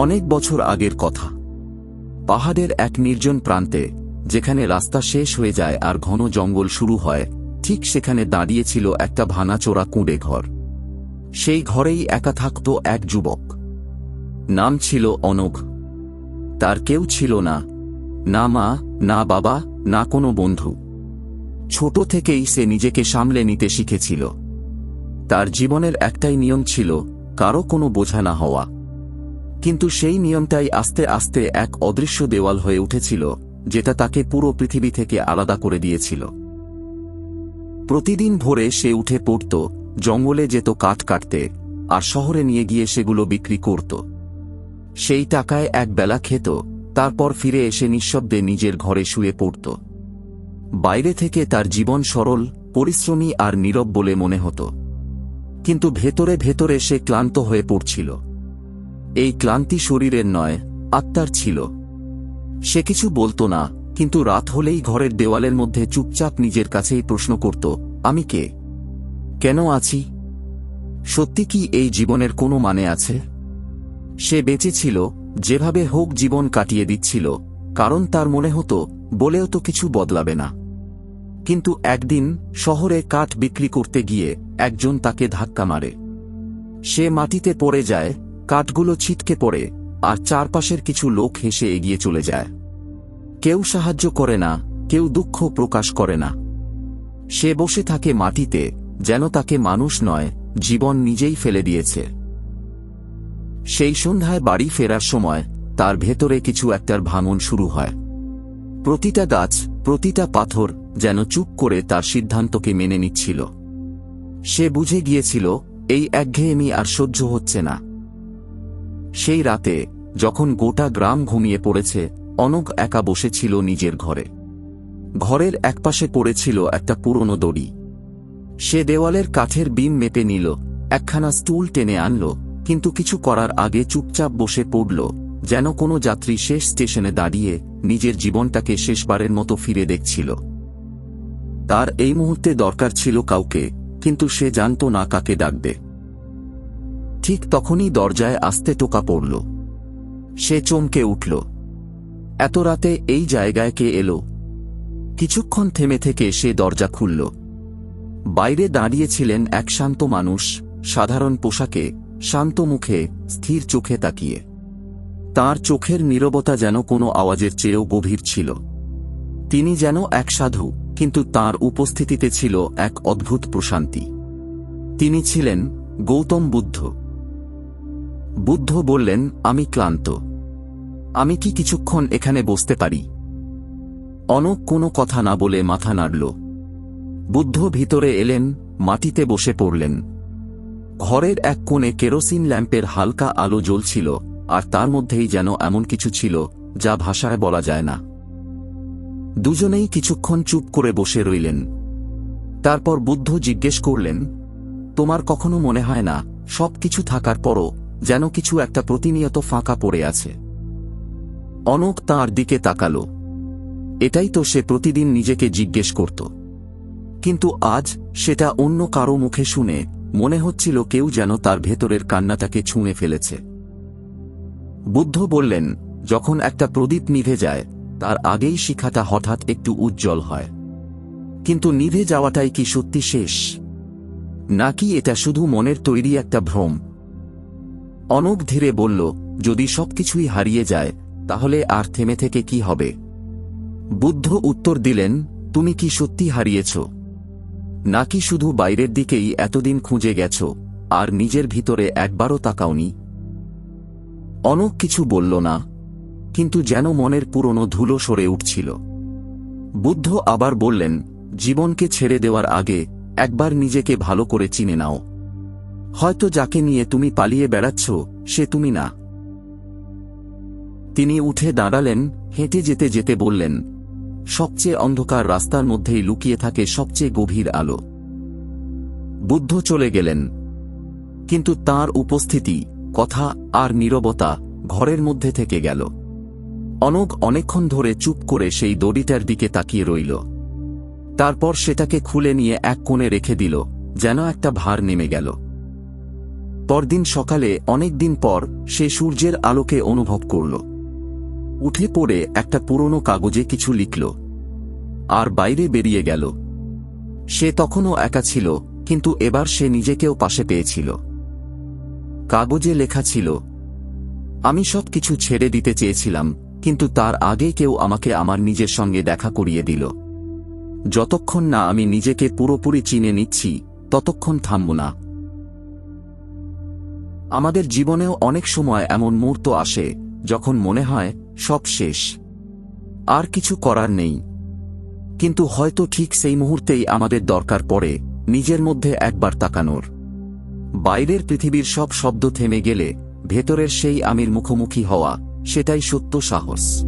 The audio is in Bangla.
অনেক বছর আগের কথা। পাহাড়ের এক নির্জন প্রান্তে, যেখানে রাস্তা শেষ হয়ে যায় আর ঘন জঙ্গল শুরু হয়, ঠিক সেখানে দাঁড়িয়েছিল একটা ভাঙাচোরা কুঁড়ে ঘর। সেই ঘরেই একা থাকত এক যুবক। নাম ছিল অনঘ তার কেউ ছিল না। না মা, না বাবা, না কোনো বন্ধু। ছোট থেকেই সে নিজেকে সামলে নিতে শিখেছিল। তার জীবনের একটাই নিয়ম ছিল, কারও কোনো বোঝা না হওয়া। কিন্তু সেই নিয়মটাই আস্তে আস্তে এক অদৃশ্য দেওয়াল হয়ে উঠেছিল, যেটা তাকে পুরো পৃথিবী থেকে আলাদা করে দিয়েছিল। প্রতিদিন ভোরে সে উঠে পড়ত, জঙ্গলে যেত কাঠ কাটতে, আর শহরে নিয়ে গিয়ে সেগুলো বিক্রি করত। সেই টাকায় এক বেলা খেত, তারপর ফিরে এসে নিঃশব্দে নিজের ঘরে শুয়ে পড়ত। বাইরে থেকে তার জীবন সরল, পরিশ্রমী আর নীরব বলে মনে হতো। কিন্তু ভেতরে ভেতরে সে ক্লান্ত হয়ে পড়ছিল। এই ক্লান্তি শরীরের নয়, আত্মার ছিল। সে কিছু বলতো না, কিন্তু রাত হলেই ঘরের দেওয়ালের মধ্যে চুপচাপ নিজের কাছেই প্রশ্ন করত, আমি কে? কেন আছি? সত্যি কি এই জীবনের কোনো মানে আছে? সে বেঁচে ছিল, যেভাবে হোক জীবন কাটিয়ে দিচ্ছিল, কারণ তার মনে হতো, বলেও তো কিছু বদলাবে না। কিন্তু একদিন, শহরে কাঠ বিক্রি করতে গিয়ে একজন তাকে ধাক্কা মারে। সে মাটিতে পড়ে যায় কাঠগুলো ছিটকে পড়ে, আর চারপাশের কিছু লোক হেসে এগিয়ে চলে যায়। কেউ সাহায্য করে না, কেউ দুঃখ প্রকাশ করে না। সে বসে থাকে মাটিতে, যেন তাকে মানুষ নয়, জীবন নিজেই ফেলে দিয়েছে। সেই সন্ধ্যায় বাড়ি ফেরার সময়, তার ভেতরে কিছু একটার ভাঙন শুরু হয়। প্রতিটা গাছ, প্রতিটা পাথর, যেন চুপ করে তার সিদ্ধান্তকে মেনে নিচ্ছিল। সে বুঝে গিয়েছিল, এই একঘেয়েমি আর সহ্য হচ্ছে না। সেই রাতে, যখন গোটা গ্রাম ঘুমিয়ে পড়েছে অনক একা বসেছিল নিজের ঘরে। ঘরের একপাশে পড়েছিল একটা পুরনো দড়ি। সে দেওয়ালের কাঠের বিম মেপে নিল, একখানা স্টুল টেনে আনল, কিন্তু কিছু করার আগে চুপচাপ বসে পড়ল, যেন কোনো যাত্রী শেষ স্টেশনে দাঁড়িয়ে নিজের জীবনটাকে শেষবারের মতো ফিরে দেখছিল। তার এই মুহূর্তে দরকার ছিল কাউকে, কিন্তু সে জানত না কাকে ডাকবে। ঠিক তখনই দরজায় আস্তে টোকা পড়ল। সে চমকে উঠল। এত রাতে এই জায়গায় কে এলো? কিছুক্ষণ থেমে থেকে সে দরজা খুলল। বাইরে দাঁড়িয়েছিলেন এক শান্ত মানুষ, সাধারণ পোশাকে, শান্ত মুখে, স্থির চোখে তাকিয়ে। তার চোখের নীরবতা যেন কোনো আওয়াজের চেয়েও গভীর ছিল। তিনি যেন এক সাধু, কিন্তু তার উপস্থিতিতে ছিল এক অদ্ভুত প্রশান্তি। তিনি ছিলেন গৌতম বুদ্ধ। বুদ্ধ বললেন, আমি ক্লান্ত। আমি কি কিছুক্ষণ এখানে বসতে পারি? অনক কোনো কথা না বলে মাথা নাড়ল। বুদ্ধ ভিতরে এলেন, মাটিতে বসে পড়লেন। ঘরের এক কোণে কেরোসিন ল্যাম্পের হালকা আলো জ্বলছিল, আর তার মধ্যেই যেন এমন কিছু ছিল, যা ভাষায় বলা যায় না। দুজনেই কিছুক্ষণ চুপ করে বসে রইলেন। তারপর বুদ্ধ জিজ্ঞেস করলেন, তোমার কখনো মনে হয় না সব কিছু থাকার পরও যেন কিছু একটা প্রতিনিয়ত ফাঁকা পড়ে আছে। অনক তাঁর দিকে তাকাল। এটাই তো সে প্রতিদিন নিজেকে জিজ্ঞেস করত। কিন্তু আজ সেটা অন্য কারও মুখে শুনে মনে হচ্ছিল কেউ যেন তার ভেতরের কান্নাটাকে ছুঁয়ে ফেলেছে। বুদ্ধ বললেন, যখন একটা প্রদীপ নিভে যায়, তার আগেই শিখাটা হঠাৎ একটু উজ্জ্বল হয়। কিন্তু নিভে যাওয়াটাই কি সত্যি শেষ? নাকি এটা শুধু মনের তৈরি একটা ভ্রম? অনক ধীরে বলল, যদি সবকিছুই হারিয়ে যায়, তাহলে আর থেমে থেকে কি হবে? বুদ্ধ উত্তর দিলেন, তুমি কি সত্যি হারিয়েছ? নাকি শুধু বাইরের দিকেই এতদিন খুঁজে গেছ, আর নিজের ভিতরে একবারও তাকাওনি? অনক কিছু বলল না, কিন্তু যেন মনের পুরনো ধুলো সরে উঠছিল। বুদ্ধ আবার বললেন, জীবনকে ছেড়ে দেওয়ার আগে একবার নিজেকে ভালো করে চিনে নাও। হয়তো যাকে নিয়ে তুমি পালিয়ে বেড়াচ্ছ, সে তুমি না। তিনি উঠে দাঁড়ালেন, হেঁটে যেতে যেতে বললেন, সবচেয়ে অন্ধকার রাস্তার মধ্যেই লুকিয়ে থাকে সবচেয়ে গভীর আলো। বুদ্ধ চলে গেলেন। কিন্তু তার উপস্থিতি, কথা আর নীরবতা ঘরের মধ্যে থেকে গেল। অনক অনেকক্ষণ ধরে চুপ করে সেই দড়িটার দিকে তাকিয়ে রইল। তারপর সেটাকে খুলে নিয়ে এক কোণে রেখে দিল, যেন একটা ভার নেমে গেল। পরদিন সকালে অনেক দিন পর সে সূর্যের আলোকে অনুভব করল। উঠে পড়ে একটা পুরনো কাগজে কিছু লিখল। আর বাইরে বেরিয়ে গেল। সে তখনও একা ছিল, কিন্তু এবার সে নিজেকেও পাশে পেয়েছিল। কাগজে লেখা ছিল, আমি সব কিছু ছেড়ে দিতে চেয়েছিলাম, কিন্তু তার আগে কেউ আমাকে আমার নিজের সঙ্গে দেখা করিয়ে দিল। যতক্ষণ না আমি নিজেকে পুরোপুরি চিনে নিচ্ছি, ততক্ষণ থামব না। আমাদের জীবনেও অনেক সময় এমন মুহূর্ত আসে, যখন মনে হয় সব শেষ। আর কিছু করার নেই। কিন্তু হয়তো ঠিক সেই মুহূর্তেই আমাদের দরকার পড়ে, নিজের মধ্যে একবার তাকানোর। বাইরের পৃথিবীর সব শব্দ থেমে গেলে, ভেতরের সেই আমির মুখোমুখি হওয়া, সেটাই সত্য সাহস।